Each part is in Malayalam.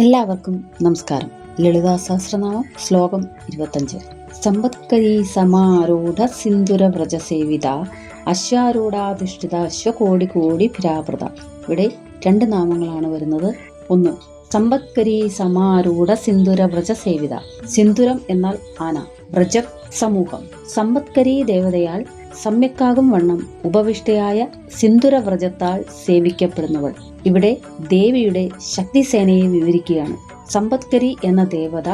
എല്ലാവർക്കും നമസ്കാരം. ലളിതാ സഹസ്രനാമം ശ്ലോകം ഇരുപത്തഞ്ച്. സമ്പത്കരി സമാരൂഢ സിന്ദുര വ്രജ സേവിത അശ്വാരൂഢാധിഷ്ഠിത അശ്വകോടി കോടി ഭിരാവൃത. ഇവിടെ രണ്ട് നാമങ്ങളാണ് വരുന്നത്. ഒന്ന് സമ്പത്കരി സമാരൂഢ സിന്ദുര വ്രജ സേവിത. സിന്ദുരം എന്നാൽ ആന വ്രജ സമൂഹം. സമ്പത്കരി ദേവതയാൽ സമ്യക്കാകും വണ്ണം ഉപവിഷ്ടയായ സിന്ദുര വ്രജത്താൽ സേവിക്കപ്പെടുന്നവൾ. ഇവിടെ ദേവിയുടെ ശക്തിസേനയെ വിവരിക്കുകയാണ്. സമ്പത്കരി എന്ന ദേവത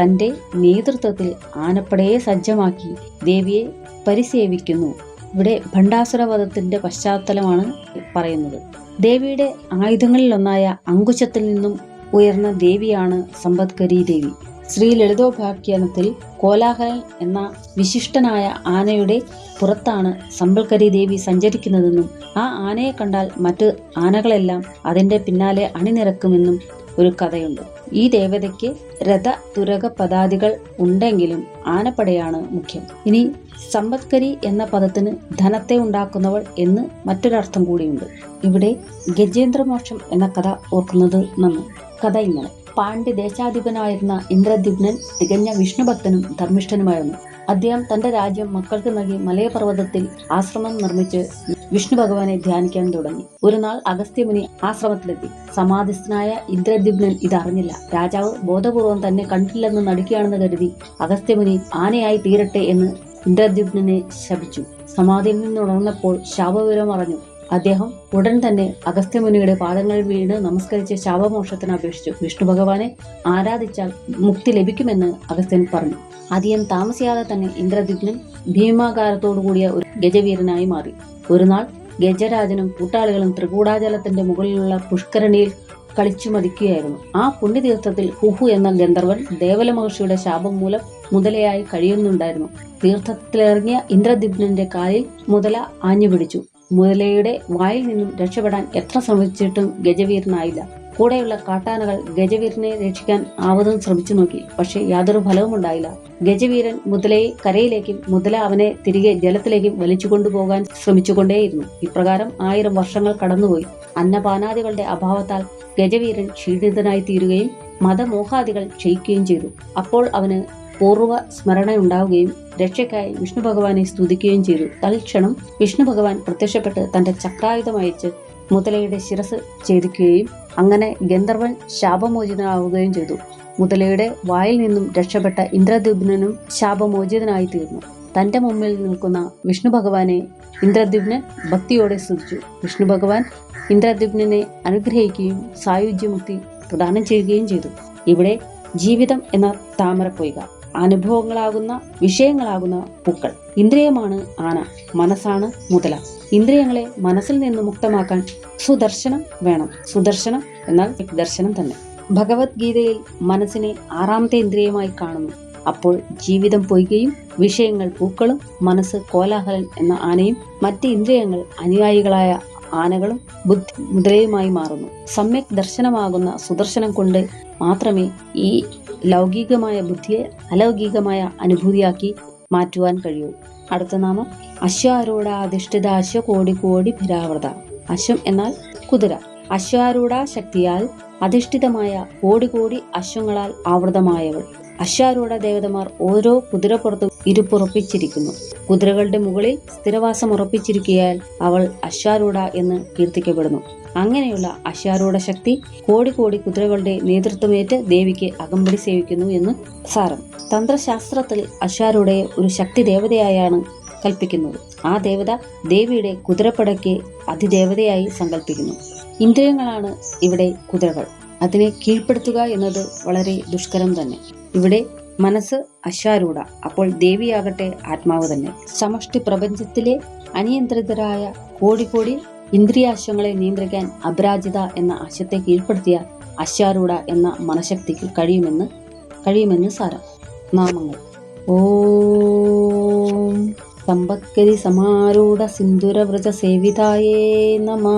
തന്റെ നേതൃത്വത്തിൽ ആനപ്പടയെ സജ്ജമാക്കി ദേവിയെ പരിസേവിക്കുന്നു. ഇവിടെ ഭണ്ഡാസുരവധത്തിന്റെ പശ്ചാത്തലമാണ് പറയുന്നത്. ദേവിയുടെ ആയുധങ്ങളിലൊന്നായ അങ്കുശത്തിൽ നിന്നും ഉയർന്ന ദേവിയാണ് സമ്പത്കരി ദേവി ശ്രീ ലളിതോപാഖ്യാനത്തിൽ കോലാഹലൻ എന്ന വിശിഷ്ടനായ ആനയുടെ പുറത്താണ് സമ്പൽക്കരി ദേവി സഞ്ചരിക്കുന്നതെന്നും ആ ആനയെ കണ്ടാൽ മറ്റ് ആനകളെല്ലാം അതിന്റെ പിന്നാലെ അണിനിരക്കുമെന്നും ഒരു കഥയുണ്ട്. ഈ ദേവതയ്ക്ക് രഥ തുരക പദാതികൾ ഉണ്ടെങ്കിലും ആനപ്പടയാണ് മുഖ്യം. ഇനി സമ്പത്കരി എന്ന പദത്തിന് ധനത്തെ ഉണ്ടാക്കുന്നവൾ എന്ന് മറ്റൊരർത്ഥം കൂടിയുണ്ട്. ഇവിടെ ഗജേന്ദ്രമോക്ഷം എന്ന കഥ ഓർക്കുന്നത് നന്ന്. കഥ ഇങ്ങനെ. പാണ്ഡ്യ ദേശാധിപനായിരുന്ന ഇന്ദ്രദ്യുപ്നൻ തികഞ്ഞ വിഷ്ണുഭക്തനും ധർമ്മിഷ്ഠനുമായിരുന്നു. അദ്ദേഹം തന്റെ രാജ്യം മക്കൾക്ക് നൽകി മലയപർവതത്തിൽ ആശ്രമം നിർമ്മിച്ച് വിഷ്ണു ഭഗവാനെ ധ്യാനിക്കാൻ തുടങ്ങി. ഒരു നാൾ അഗസ്ത്യമുനി ആശ്രമത്തിലെത്തി. സമാധിസ്ഥനായ ഇന്ദ്രദ്യുപ്നൻ ഇതറിഞ്ഞില്ല. രാജാവ് ബോധപൂർവം തന്നെ കണ്ടില്ലെന്ന് നടിക്കുകയാണെന്ന് കരുതി അഗസ്ത്യമുനി ആനയായി തീരട്ടെ എന്ന് ഇന്ദ്രദ്യുപ്നെ ശപിച്ചു. സമാധിയിൽ നിന്നുണർന്നപ്പോൾ ശാപവിവരം അറിഞ്ഞു അദ്ദേഹം ഉടൻ തന്നെ അഗസ്ത്യമുനിയുടെ പാദങ്ങൾ വീണ് നമസ്കരിച്ച് ശാപമോക്ഷത്തിന് അപേക്ഷിച്ചു. വിഷ്ണു ഭഗവാനെ ആരാധിച്ചാൽ മുക്തി ലഭിക്കുമെന്ന് അഗസ്ത്യൻ പറഞ്ഞു. അധികം താമസിയാതെ തന്നെ ഇന്ദ്രജിത്നും ഭീമാകാരത്തോടു കൂടിയ ഒരു ഗജവീരനായി മാറി. ഒരു നാൾ ഗജരാജനും കൂട്ടാളികളും ത്രികൂടാചലത്തിന്റെ മുകളിലുള്ള പുഷ്കരണിയിൽ കളിച്ചു മതിക്കുകയായിരുന്നു ആ പുണ്യതീർത്ഥത്തിൽ ഹുഹു എന്ന ഗന്ധർവൻ ദേവല മഹർഷിയുടെ ശാപം മൂലം മുതലയായി കഴിയുന്നുണ്ടായിരുന്നു. തീർത്ഥത്തിലിറങ്ങിയ ഇന്ദ്രദിപ്നന്റെ കാലിൽ മുതല ആഞ്ഞു പിടിച്ചു മുതലയുടെ വായിൽ നിന്നും രക്ഷപ്പെടാൻ എത്ര ശ്രമിച്ചിട്ടും ഗജവീരനായില്ല. കൂടെയുള്ള കാട്ടാനകൾ ഗജവീരനെ രക്ഷിക്കാൻ ആവതും ശ്രമിച്ചു നോക്കി. പക്ഷേ യാതൊരു ഫലവും ഉണ്ടായില്ല. ഗജവീരൻ മുതലയെ കരയിലേക്കും മുതല അവനെ തിരികെ ജലത്തിലേക്കും വലിച്ചു കൊണ്ടുപോകാൻ ശ്രമിച്ചുകൊണ്ടേയിരുന്നു. ഇപ്രകാരം ആയിരം വർഷങ്ങൾ കടന്നുപോയി. അന്നപാനാദികളുടെ അഭാവത്താൽ ഗജവീരൻ ക്ഷീണിതനായി തീരുകയും മതമോഹാദികൾ ക്ഷയിക്കുകയും ചെയ്തു. അപ്പോൾ അവന് പൂർവ സ്മരണയുണ്ടാവുകയും രക്ഷയ്ക്കായി വിഷ്ണു ഭഗവാനെ സ്തുതിക്കുകയും ചെയ്തു. തൽക്ഷണം വിഷ്ണു ഭഗവാൻ പ്രത്യക്ഷപ്പെട്ട് തന്റെ ചക്രായുധം അയച്ച് മുതലയുടെ ശിരസ് ഛേദിക്കുകയും അങ്ങനെ ഗന്ധർവൻ ശാപമോചിതനാവുകയും ചെയ്തു. മുതലയുടെ വായിൽ നിന്നും രക്ഷപ്പെട്ട ഇന്ദ്രദ്യുപ്നും ശാപമോചിതനായി തീർന്നു തന്റെ മുമ്പിൽ നിൽക്കുന്ന വിഷ്ണു ഭഗവാനെ ഇന്ദ്രദ്യുപ്നൻ ഭക്തിയോടെ സ്തുതിച്ചു. വിഷ്ണു ഭഗവാൻ ഇന്ദ്രദ്യുപ്നെ അനുഗ്രഹിക്കുകയും സായുജ്യമുക്തി പ്രദാനം ചെയ്യുകയും ചെയ്തു. ഇവിടെ ജീവിതം എന്ന താമരപ്പൊയ്ക അനുഭവങ്ങളാകുന്ന വിഷയങ്ങളാകുന്ന പൂക്കൾ. ഇന്ദ്രിയമാണ് ആന മനസ്സാണ് മുതല. ഇന്ദ്രിയങ്ങളെ മനസ്സിൽ നിന്ന് മുക്തമാക്കാൻ സുദർശനം വേണം. സുദർശനം എന്നാൽ ദർശനം തന്നെ. ഭഗവത്ഗീതയിൽ മനസ്സിനെ ആറാമത്തെ ഇന്ദ്രിയമായി കാണുന്നു. അപ്പോൾ ജീവിതം പൊയ്കയും വിഷയങ്ങൾ പൂക്കളും മനസ്സ് കോലാഹലൻ എന്ന ആനയും മറ്റ് ഇന്ദ്രിയങ്ങൾ അനുയായികളായ ആനകളും ബുദ്ധി മുദ്രയുമായി മാറുന്നു. സമ്യക് ദർശനമാകുന്ന സുദർശനം കൊണ്ട് മാത്രമേ ഈ ലൗകികമായ ബുദ്ധിയെ അലൗകികമായ അനുഭൂതിയാക്കി മാറ്റുവാൻ കഴിയൂ. അടുത്ത നാമം അശ്വാരൂഢ അധിഷ്ഠിത അശ്വ കോടി കോടി ഭിരാവൃത. അശ്വം എന്നാൽ കുതിര. അശ്വാരൂഢ ശക്തിയാൽ അധിഷ്ഠിതമായ കോടി കോടി അശ്വങ്ങളാൽ ആവൃതമായവൾ. അശ്വാരൂഢ ദേവതമാർ ഓരോ കുതിരപ്പുറത്തും ഇരുപ്പുറപ്പിച്ചിരിക്കുന്നു കുതിരകളുടെ മുകളിൽ സ്ഥിരവാസം ഉറപ്പിച്ചിരിക്കയാൽ അവൾ അശ്വാരൂഢ എന്ന് കീർത്തിക്കപ്പെടുന്നു. അങ്ങനെയുള്ള അശാരൂഢ ശക്തി കോടി കോടി കുതിരകളുടെ നേതൃത്വമേറ്റ് ദേവിക്ക് അകമ്പടി സേവിക്കുന്നു എന്ന് സാരം. തന്ത്രശാസ്ത്രത്തിൽ അശാരൂഢയെ ഒരു ശക്തി ദേവതയായാണ് കൽപ്പിക്കുന്നത്. ആ ദേവത ദേവിയുടെ കുതിരപ്പടയ്ക്ക് അതിദേവതയായി സങ്കല്പിക്കുന്നു ഇന്ദ്രിയങ്ങളാണ് ഇവിടെ കുതിരകൾ. അതിനെ കീഴ്പ്പെടുത്തുക എന്നത് വളരെ ദുഷ്കരം തന്നെ. ഇവിടെ മനസ്സ് അശ്വാരൂഢ അപ്പോൾ ദേവിയാകട്ടെ ആത്മാവ് തന്നെ. സമഷ്ടി പ്രപഞ്ചത്തിലെ അനിയന്ത്രിതരായ കോടി കോടി ഇന്ദ്രിയാശ്വങ്ങളെ നിയന്ത്രിക്കാൻ അപരാജിത എന്ന ആശയത്തെ കീഴ്പ്പെടുത്തിയ അശ്വാരൂഢ എന്ന മനഃശക്തിക്ക് കഴിയുമെന്ന് കഴിയുമെന്ന് സാരം. നാമങ്ങൾ. ഓം സമ്പത്കരി സമാരൂഢ സിന്ദുരവ്രജ സേവിതായേ നമ.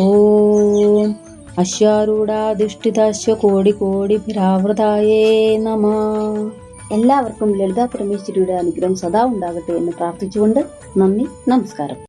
ഓം അശ്വാരൂഢാധിഷ്ഠിതാശ്വ കോടി കോടി ഭിരാവൃതായേ നമ. എല്ലാവർക്കും ലളിതാ പരമേശ്വരിയുടെ അനുഗ്രഹം സദാ ഉണ്ടാകട്ടെ എന്ന് പ്രാർത്ഥിച്ചുകൊണ്ട് നന്ദി നമസ്കാരം.